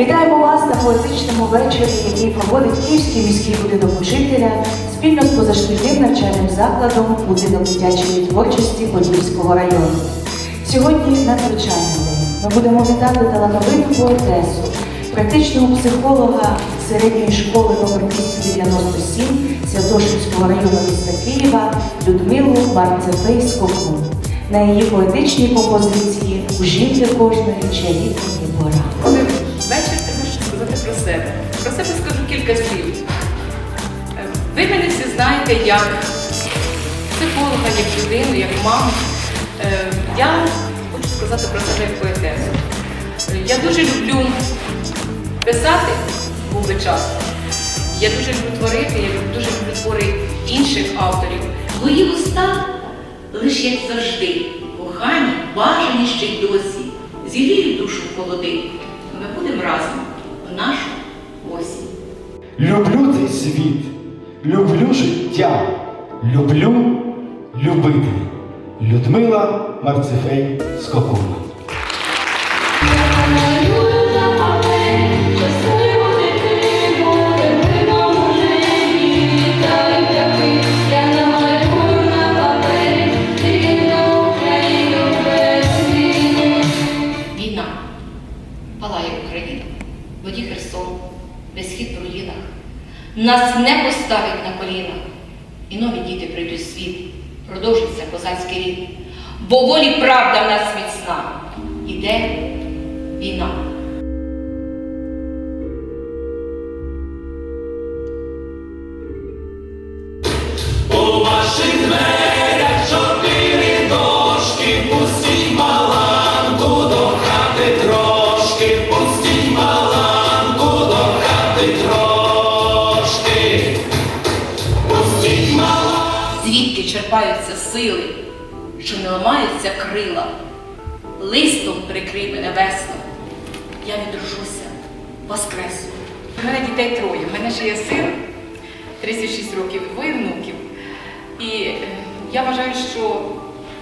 Вітаємо вас на поетичному вечорі, який проводить Київський міський будинок учителя спільно з позашкільним навчальним закладом будинок дитячої творчості Подільського району. Сьогодні надзвичайний день. Ми будемо вітати талановиту поетесу, практичного психолога середньої школи номер 297 Святошинського району міста Києва Людмилу Марцефейську на її поетичній композиції у жінки кожної чарівної пора. Знаєте як психолога, як людину, як маму. Е, Я хочу сказати про себе як поетесу. Я дуже люблю писати, був би час. Я дуже люблю творити, я дуже люблю твори інших авторів. Твої уста, лиш як завжди, кохані, бажані ще й досі, зігріють душу холоди. Ми будемо разом в нашу осінь. Люблю цей світ, люблю життя, люблю любити. Людмила Марцефей Скокуна. Війна палає Україна, воді Херсон, весь схід в руїнах. Нас не поставить на коліна. І нові діти прийдуть в світ, продовжиться козацький рід. Бо волі правда в нас міцна. Іде війна. У ваших дверях чотири дошки, пустіть маланку до хати трошки, пустіть маланку до хати трошки, Звідки черпаються сили, що не ламаються крила, листом прикрий мене весно, я відрожуся, воскресу. У мене дітей троє. У мене ще є син, 36 років, двоє внуків. І е, я вважаю, що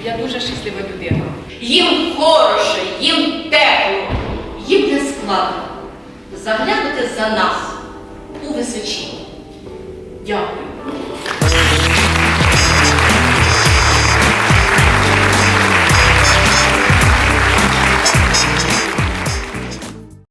я дуже щаслива людина. Їм хороше, їм тепло, їм не складно заглянути за нас у височі. Дякую.